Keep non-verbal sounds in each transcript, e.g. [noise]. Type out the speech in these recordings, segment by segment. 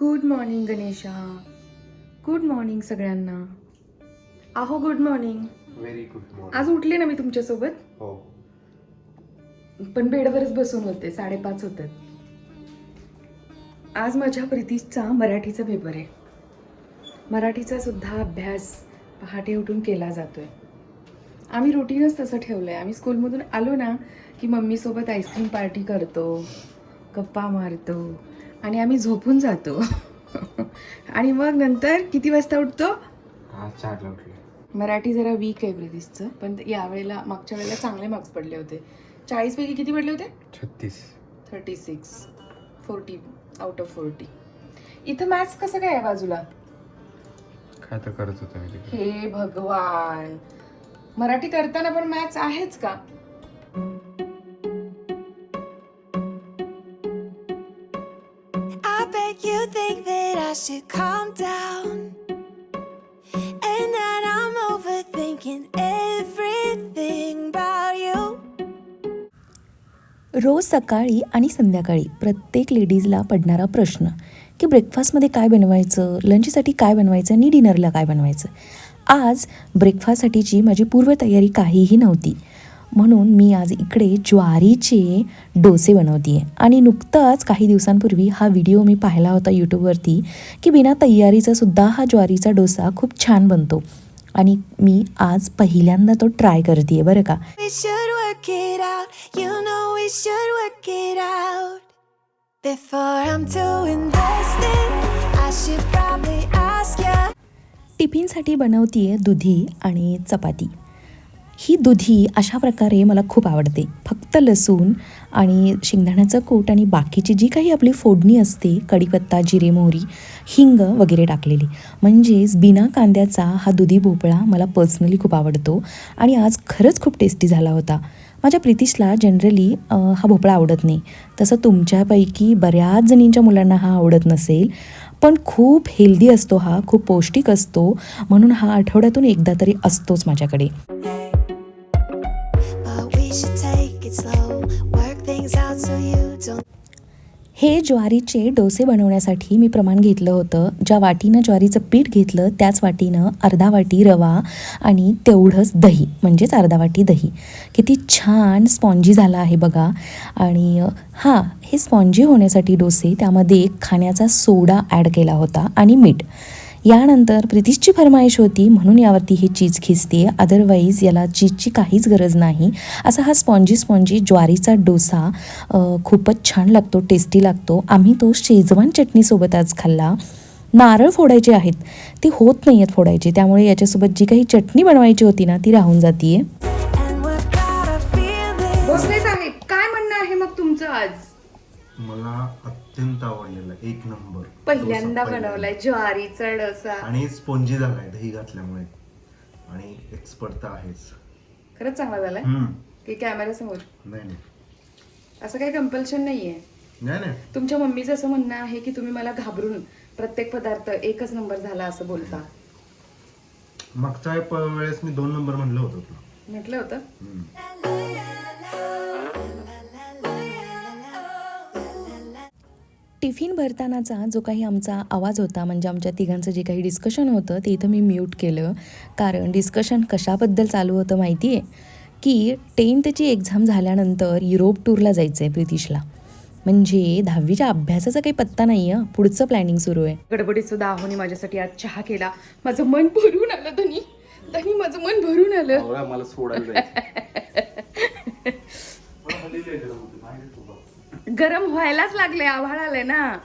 Good morning Ganesha good morning सगळ्यांना. आहो good morning very good आज उठले ना मी तुमच्यासोबत? हो. पण बेडवरच बसून होते साडेपाच होते. आज माझ्या प्रितीशचा मराठीचा पेपर आहे. मराठीचा सुद्धा अभ्यास पहाटे उठून केला जातोय. आम्ही रुटीनच तसं ठेवलं आहे आम्ही स्कूलमधून आलो ना की मम्मीसोबत आईस्क्रीम पार्टी करतो गप्पा मारतो आणि आम्ही झोपून जातो. आणि मग नंतर किती वाजता उठतो? मराठी जरा वीक आहे ब्रिटिशचं पण यावेळेला मागच्या वेळेला चांगले मार्क्स पडले होते. चाळीसपैकी किती पडले होते? छत्तीस. Thirty six forty out of forty इथं मॅथ्स कसं काय आहे बाजूला? काय तर करत होतो हे भगवान. मराठी करताना पण मॅथ्स आहेच का? Should calm down. And that I'm overthinking everything about you. रोज सकाळी आणि संध्याकाळी प्रत्येक लेडीजला पडणारा प्रश्न की ब्रेकफास्टमध्ये काय बनवायचं लंचसाठी काय बनवायचं आणि डिनरला काय बनवायचं? आज ब्रेकफास्टसाठीची माझी पूर्वतयारी काहीही नव्हती. म्हणून मी आज इकडे ज्वारीचे डोसे बनवते आहे आणि नुकताच काही दिवसांपूर्वी हा व्हिडिओ मी पाहिला होता यूट्यूबवरती की बिना तयारीचा सुद्धा हा ज्वारीचा डोसा खूप छान बनतो. आणि मी आज पहिल्यांदा तो ट्राय करते आहे बरं का. टिफिनसाठी बनवते दुधी आणि चपाती. ही दुधी अशा प्रकारे मला खूप आवडते. फक्त लसूण आणि शेंगदाण्याचं कूट आणि बाकीची जी काही आपली फोडणी असते कढीपत्ता जिरे मोहरी हिंग वगैरे टाकलेली. म्हणजेच बिना कांद्याचा हा दुधी भोपळा मला पर्सनली खूप आवडतो आणि आज खरंच खूप टेस्टी झाला होता. माझ्या प्रितिशला जनरली हा भोपळा आवडत नाही. तसं तुमच्यापैकी बऱ्याच जणींच्या मुलांना हा आवडत नसेल. पण खूप हेल्दी असतो हा खूप पौष्टिक असतो म्हणून हा आठवड्यातून एकदा तरी असतोच माझ्याकडे. So हे ज्वारीचे डोसे बनवण्यासाठी मी प्रमाण घेतलं होतं. ज्या वाटीनं ज्वारीचं पीठ घेतलं त्याच वाटीनं अर्धा वाटी रवा आणि तेवढंच दही म्हणजेच अर्धा वाटी दही. किती छान स्पॉन्जी झाला आहे बघा. आणि हां हे स्पॉन्जी होण्यासाठी डोसे त्यामध्ये खाण्याचा सोडा ॲड केला होता आणि मीठ. यानंतर प्रितिशची फरमाईश होती म्हणून यावरती हे चीज खिचते अदरवाईज याला चीजची काहीच गरज नाही. असा हा स्पॉन्जी स्पॉन्जी ज्वारीचा डोसा खूपच छान लागतो टेस्टी लागतो. आम्ही तो शेजवान चटणीसोबत आज खाल्ला. नारळ फोडायचे आहेत. ते होत नाही आहेत फोडायचे. त्यामुळे याच्यासोबत जी काही चटणी बनवायची होती ना ती राहून जातीये. आहे काय म्हणणं आहे मग तुमचं आज? मला अत्यंत आवडलेला एक नंबर. पहिल्यांदा डोसा बनवलाय. ज्वारीचा डोसा आणि स्पोंजी झालाय दही घातल्यामुळे. आणि एक्सपर्ट तर आहेच. खरंच चांगला झालाय? हम्म. की कॅमेरा समोर? नाही नाही. असं काही कंपल्शन नाहीये. नाही नाही. तुमच्या मम्मीचं असं म्हणणं आहे की तुम्ही मला घाबरून प्रत्येक पदार्थ एकच नंबर झाला असं बोलता. मागच्या वेळेस मी दोन नंबर म्हणलं होतं तुला. म्हटलं होतं? हम्म. टिफिन भरतानाचा जो काही आमचा आवाज होता म्हणजे आमच्या तिघांचं जे काही डिस्कशन होतं ते इथं मी म्यूट केलं. कारण डिस्कशन कशाबद्दल चालू होतं माहिती आहे की टेन्थची एक्झाम झाल्यानंतर युरोप टूरला जायचं आहे प्रितिशला. म्हणजे दहावीच्या अभ्यासाचा काही पत्ता नाही आहे पुढचं प्लॅनिंग सुरू आहे. गडबडीत सुद्धा आहोनी माझ्यासाठी आज चहा केला. माझं मन भरून आलं धनी. धनी माझं मन भरून आलं. मला सोडायला [laughs] गरम व्हायलाच लागले आभाळ आलंय ना.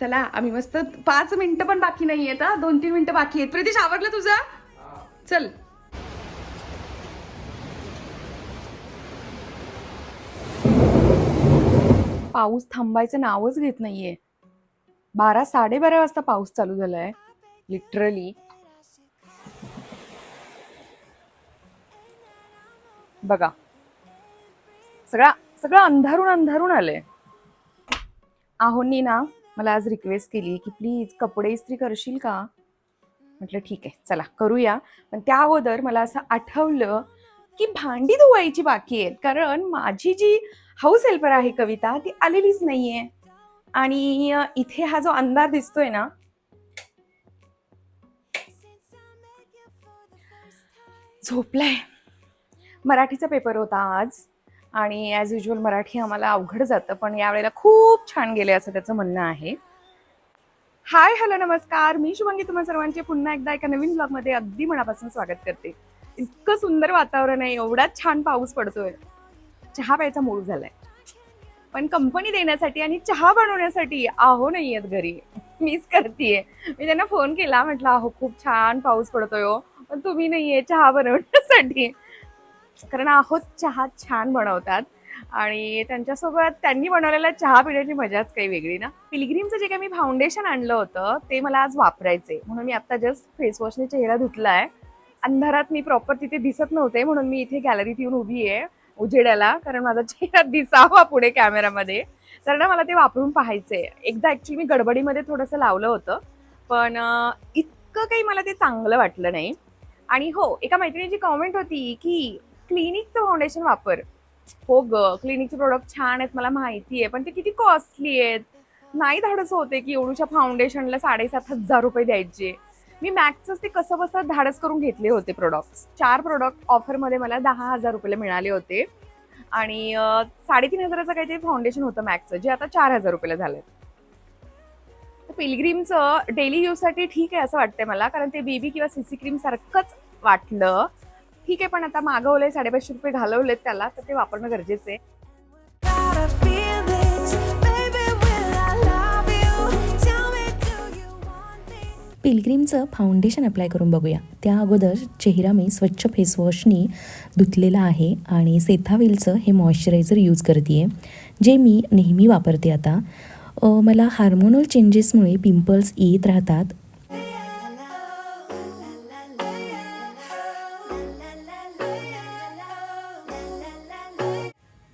चला आम्ही मस्त पाच मिनिटं पण बाकी नाही आहेत हा. दोन तीन मिनिटं बाकी आहेत. प्रितीश आवडलं तुझं? चल. पाऊस थांबायचं नावच घेत नाहीये. बारा साडेबारा वाजता पाऊस चालू झालाय. लिटरली बघा. सगळा सगळं अंधारून अंधारून आलंय. आहोंनी ना मला आज रिक्वेस्ट केली की प्लीज कपडे इस्त्री करशील का? म्हटलं ठीक आहे चला करूया. पण त्या अगोदर मला असं आठवलं की भांडी धुवायची बाकी आहेत. कारण माझी जी हाऊस हेल्पर आहे कविता ती आलेलीच नाहीये. आणि इथे हा जो अंधार दिसतोय ना झोपलाय. मराठीचा पेपर होता आज. आणि ॲज युजल मराठी आम्हाला अवघड जातं पण यावेळेला खूप छान गेले असं त्याचं म्हणणं आहे. हाय हॅलो नमस्कार. मी शुभंगी तुम्हा सर्वांचे पुन्हा एकदा एका नवीन ब्लॉगमध्ये अगदी मनापासून स्वागत करते. इतकं सुंदर वातावरण आहे एवढाच छान पाऊस पडतोय. चहा प्यायचा मूड झालाय. पण कंपनी देण्यासाठी आणि चहा बनवण्यासाठी आहो नाही आहेत घरी. मीच करतीये. मी त्यांना फोन केला म्हटलं अहो खूप छान पाऊस पडतोय हो. पण तुम्ही नाहीये चहा बनवण्यासाठी. कारण आहोत चहा छान बनवतात. आणि त्यांच्यासोबत त्यांनी बनवलेला चहा पिण्याची मजाच काही वेगळी ना. पिलग्रीमचं जे काही मी फाउंडेशन आणलं होतं ते मला आज वापरायचे म्हणून मी आता जस्ट फेसवॉशने चेहरा धुतला आहे अंधारात मी प्रॉपर तिथे दिसत नव्हते म्हणून मी इथे गॅलरीत येऊन उभी आहे उजेडाला. कारण माझा [laughs] चेहरा दिसावा पुढे कॅमेरामध्ये तर ना मला ते वापरून पाहायचंय. एकदा ऍक्च्युली मी गडबडीमध्ये थोडंसं लावलं होतं. पण इतकं काही मला ते चांगलं वाटलं नाही. आणि हो एका मैत्रिणीची कॉमेंट होती की क्लिनिकचं फाउंडेशन वापर. हो ग क्लिनिकचे प्रोडक्ट छान आहेत मला माहिती आहे पण ते किती कॉस्टली आहेत. नाही धाडस होते की एवढूच्या फाउंडेशनला साडेसात हजार रुपये द्यायचे. मी मॅक्सच ते कसं बसं धाडस करून घेतले होते प्रोडक्ट्स चार प्रोडक्ट ऑफरमध्ये मला दहा हजार रुपयाला मिळाले होते. आणि साडेतीन हजाराचं काहीतरी फाउंडेशन होतं मॅक्सचं जे आता चार हजार रुपयाला झालं पिलग्रीमचं डेली यूजसाठी ठीक आहे असं वाटतंय मला कारण ते बेबी किंवा सीसी क्रीम सारखंच वाटलं. ठीक आहे पण आता मागवलंय साडेपाचशे रुपये घालवलेत त्याला तर ते वापरणं गरजेचं आहे? पिलग्रीमचं फाउंडेशन अप्लाय करून बघूया. त्या अगोदर चेहरा मी स्वच्छ फेसवॉशनी धुतलेला आहे आणि सेथाविलचं हे मॉइश्चरायझर यूज करते आहे जे मी नेहमी वापरते आता. मला हार्मोनल चेंजेसमुळे पिंपल्स येत राहतात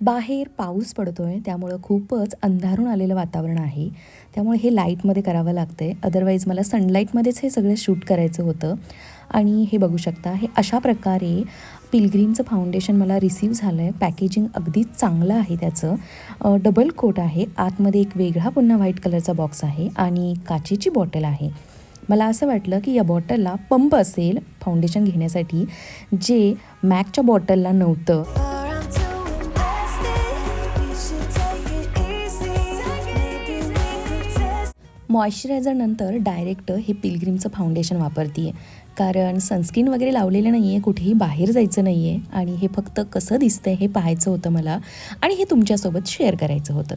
बाहेर पाऊस पडतो आहे त्यामुळं खूपच अंधारून आलेलं वातावरण आहे. त्यामुळे हे लाईटमध्ये करावं लागतं आहे अदरवाईज मला सनलाईटमध्येच हे सगळं शूट करायचं होतं. आणि हे बघू शकता हे अशा प्रकारे पिलग्रीमचं फाउंडेशन मला रिसीव झालं आहे पॅकेजिंग अगदीच चांगलं आहे त्याचं. डबल कोट आहे. आतमध्ये एक वेगळा पुन्हा व्हाईट कलरचा बॉक्स आहे आणि काचेची बॉटल आहे. मला असं वाटलं की या बॉटलला पंप असेल फाउंडेशन घेण्यासाठी जे मॅकच्या बॉटलला नव्हतं. मॉइश्चरायझरनंतर डायरेक्ट हे पिलग्रीमचं फाउंडेशन वापरते आहे कारण सनस्क्रीन वगैरे लावलेलं नाही आहे कुठेही बाहेर जायचं नाही आहे आणि हे फक्त कसं दिसतं हे पाहायचं होतं मला आणि हे तुमच्यासोबत शेअर करायचं होतं.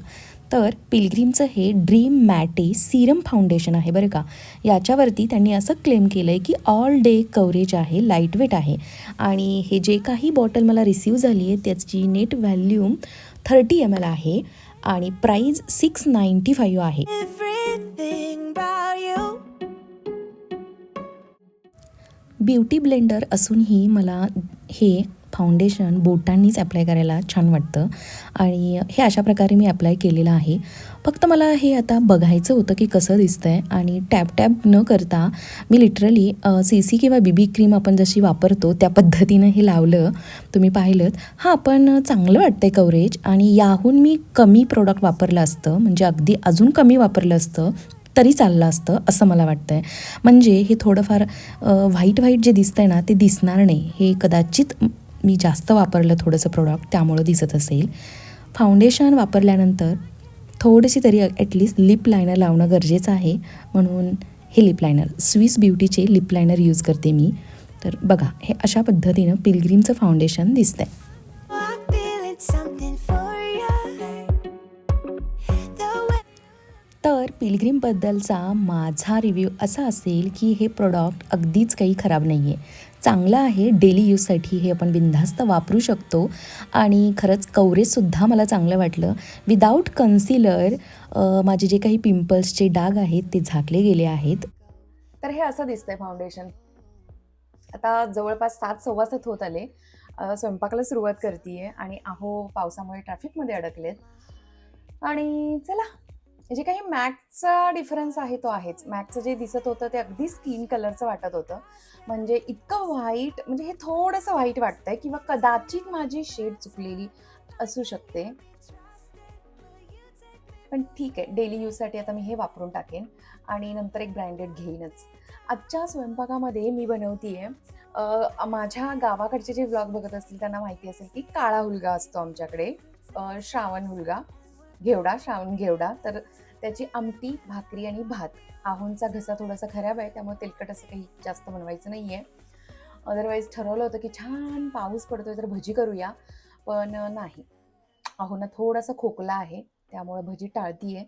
तर पिलग्रीमचं हे ड्रीम मॅटे सिरम फाउंडेशन आहे बरं का. याच्यावरती त्यांनी असं क्लेम केलं आहे की ऑल डे कवरेज आहे लाईटवेट आहे. आणि हे जे काही बॉटल मला रिसीव झाली आहे त्याची net volume thirty M L आहे आणि प्राईज सिक्स नाईंटी फाईव्ह आहे. ब्युटी ब्लेंडर असूनही मला हे फाउंडेशन बोटांनीच अप्लाय करायला छान वाटतं. आणि हे अशा प्रकारे मी अप्लाय केलेलं आहे. फक्त मला हे आता बघायचं होतं की कसं दिसतं आहे आणि टॅप टॅप न करता मी लिटरली सी सी किंवा बी बी क्रीम आपण जशी वापरतो त्या पद्धतीनं हे लावलं. तुम्ही पाहिलं हां पण चांगलं वाटतं आहे कवरेज आणि याहून मी कमी प्रोडक्ट वापरलं असतं. म्हणजे अगदी अजून कमी वापरलं असतं तरी चाललं असतं असं मला वाटतं आहे म्हणजे हे थोडंफार व्हाईट व्हाईट जे दिसतं आहे ना ते दिसणार नाही. हे कदाचित मी जास्त वापरलं थोडंसं प्रोडक्ट त्यामुळं दिसत असेल. फाउंडेशन वापरल्यानंतर थोडीशी तरी ॲटलिस्ट लिप लायनर लावणं गरजेचं आहे. म्हणून हे लिप लायनर स्विस ब्युटीचे लिप लायनर यूज करते मी. तर बघा हे अशा पद्धतीनं पिलग्रीमचं फाउंडेशन दिसतंय. तर पिलग्रीमबद्दलचा माझा रिव्ह्यू असा असेल की हे प्रॉडक्ट अगदीच काही खराब नाही आहे चांगलं आहे. डेली यूजसाठी हे आपण बिनधास्त वापरू शकतो. आणि खरंच कवरेजसुद्धा मला चांगलं वाटलं. विदाऊट कन्सिलर माझे जे काही पिंपल्सचे डाग आहेत ते झाकले गेले आहेत. तर हे असं दिसतंय फाउंडेशन आता जवळपास सात सव्वा सात होत आले. स्वयंपाकाला सुरुवात करते आणि अहो पावसामुळे ट्रॅफिकमध्ये अडकलेत. आणि चला जे काही मॅकचा डिफरन्स आहे तो आहेच. मॅकचं जे दिसत होतं ते अगदी स्किन कलरचं वाटत होतं. म्हणजे इतकं व्हाईट म्हणजे हे थोडंसं व्हाईट वाटतंय किंवा कदाचित माझी शेड चुकलेली असू शकते. पण ठीक आहे डेली यूजसाठी आता मी हे वापरून टाकेन आणि नंतर एक ब्रँडेड घेईनच. आजच्या स्वयंपाकामध्ये मी बनवते आहे माझ्या गावाकडचे जे व्लॉग बघत असतील त्यांना माहिती असेल की काळा हुलगा असतो आमच्याकडे श्रावण हुलगा. घेवडा श्रावण घेवडा तर त्याची आमटी भाकरी आणि भात. आहोंचा घसा थोडासा खराब आहे त्यामुळे तेलकट असं काही जास्त बनवायचं नाही आहे अदरवाईज ठरवलं होतं की छान पाऊस पडतोय तर भजी करूया पण नाही. आहोंना थोडासा खोकला आहे त्यामुळे भजी टाळतीये.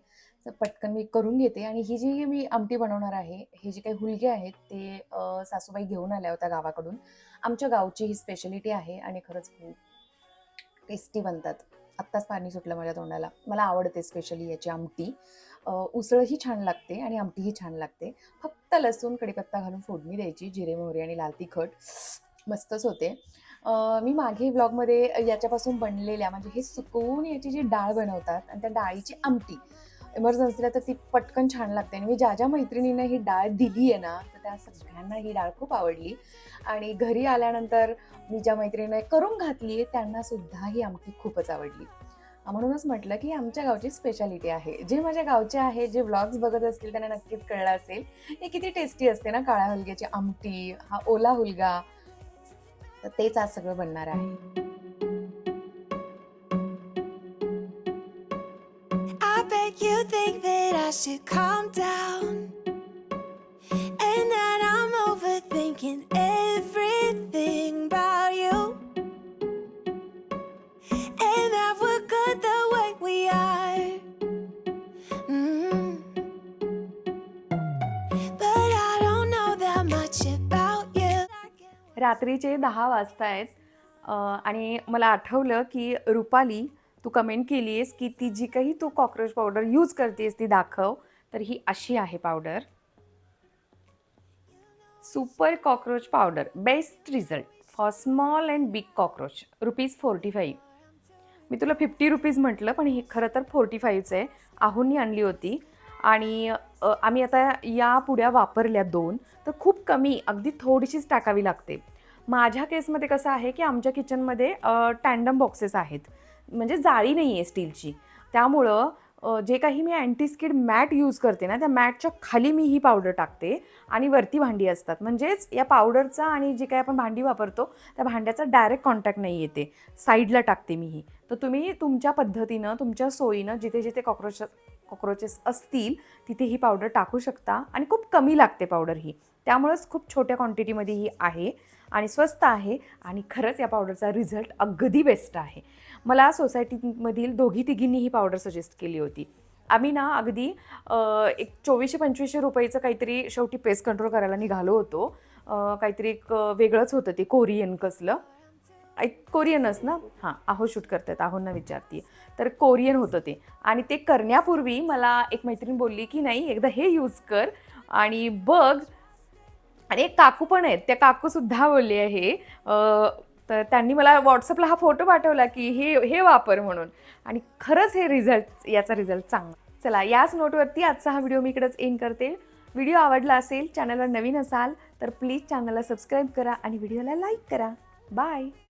तर पटकन मी करून घेते आणि ही जी मी आमटी बनवणार आहे हे जे काही हुलगे आहेत ते सासूबाई घेऊन आल्या होत्या गावाकडून. आमच्या गावची ही स्पेशलिटी आहे आणि खरंच खूप टेस्टी बनतात. आत्ताच पाणी सुटलं माझ्या तोंडाला. मला आवडते स्पेशली याची आमटी. उसळही छान लागते आणि आमटीही छान लागते. फक्त लसूण कडीपत्ता घालून फोडणी द्यायची जिरे मोहरी आणि लाल तिखट. मस्तच होते. मी मागे ब्लॉगमध्ये याच्यापासून बनलेल्या म्हणजे हे सुकवून याची जी डाळ बनवतात आणि त्या डाळीची आमटी इमर्जन्सीला तर ती पटकन छान लागते. आणि मी ज्या ज्या मैत्रिणींना ही डाळ दिली आहे ना तर त्या सगळ्यांना ही डाळ खूप आवडली. आणि घरी आल्यानंतर मी ज्या मैत्रिणींना करून घातली आहे त्यांना सुद्धा ही आमटी खूपच आवडली. म्हणूनच म्हटलं की आमच्या गावची स्पेशालिटी आहे. जे माझ्या गावचे आहे जे व्लॉग्स बघत असतील त्यांना नक्कीच कळलं असेल. हे किती टेस्टी असते ना काळ्या हुलग्याची आमटी हा ओला हुलगा. तर तेच आज सगळं बनणार आहे. Make you think that I should calm down. And that I'm overthinking everything about you. And that we're good the way we are. Mm. But I don't know that much about you. रात्रीचे दहा वाजता आहेत आणि मला आठवलं की रुपाली तू comment केली आहेस की ती जी काही तू कॉक्रोच पावडर यूज करतेस ती दाखव. तर ही अशी आहे powder super cockroach powder best result for small and big cockroach rupees forty five मी तुला फिफ्टी रुपीज म्हटलं पण हे खरं तर फोर्टी फाईव्हचं आहे आहोंनी आणली होती. आणि आम्ही आता या पुड्या वापरल्या दोन. तर खूप कमी अगदी थोडीशीच टाकावी लागते. माझ्या केसमध्ये कसं आहे की आमच्या किचनमध्ये टँडम बॉक्सेस आहेत. म्हणजे जाळी नाही आहे स्टीलची. त्यामुळं जे काही मी अँटीस्किड मॅट यूज करते ना त्या मॅटच्या खाली मी ही पावडर टाकते आणि वरती भांडी असतात. म्हणजेच या पावडरचा आणि जी काही आपण भांडी वापरतो त्या भांड्याचा डायरेक्ट कॉन्टॅक्ट नाही येते. साईडला टाकते मी ही. तर तुम्ही तुमच्या पद्धतीनं तुमच्या सोयीनं जिथे जिथे कॉक्रोच कॉक्रोचेस असतील तिथे ही पावडर टाकू शकता आणि खूप कमी लागते पावडर ही. त्यामुळंच खूप छोट्या क्वांटिटीमध्ये ही आहे आणि स्वस्त आहे आणि खरंच या पावडरचा रिझल्ट अगदी बेस्ट आहे. मला सोसायटीमधील दोघी तिघींनी ही पावडर सजेस्ट केली होती. आम्ही ना अगदी एक चोवीसशे पंचवीसशे रुपयाचं काहीतरी शेवटी पेस्ट कंट्रोल करायला निघालो होतो. काहीतरी एक वेगळंच होतं ते कोरियन कसलं. आय कोरियनच ना? हां. आहो शूट करतात आहोंना विचारते तर कोरियन होतं ते. आणि ते करण्यापूर्वी मला एक मैत्रीण बोलली की नाही एकदा हे यूज कर आणि बघ. आणि एक काकू पण आहेत. त्या काकूसुद्धा बोलले आहे तर त्यांनी मला व्हॉट्सअपला हा फोटो पाठवला की हे हे वापर म्हणून. आणि खरंच हे रिझल्ट याचा रिझल्ट चांगला. चला याच नोटवरती आजचा हा व्हिडिओ मी इकडेच एंड करते. व्हिडिओ आवडला असेल चॅनलवर नवीन असाल तर प्लीज चॅनलला सबस्क्राईब करा आणि व्हिडिओला लाईक करा. बाय.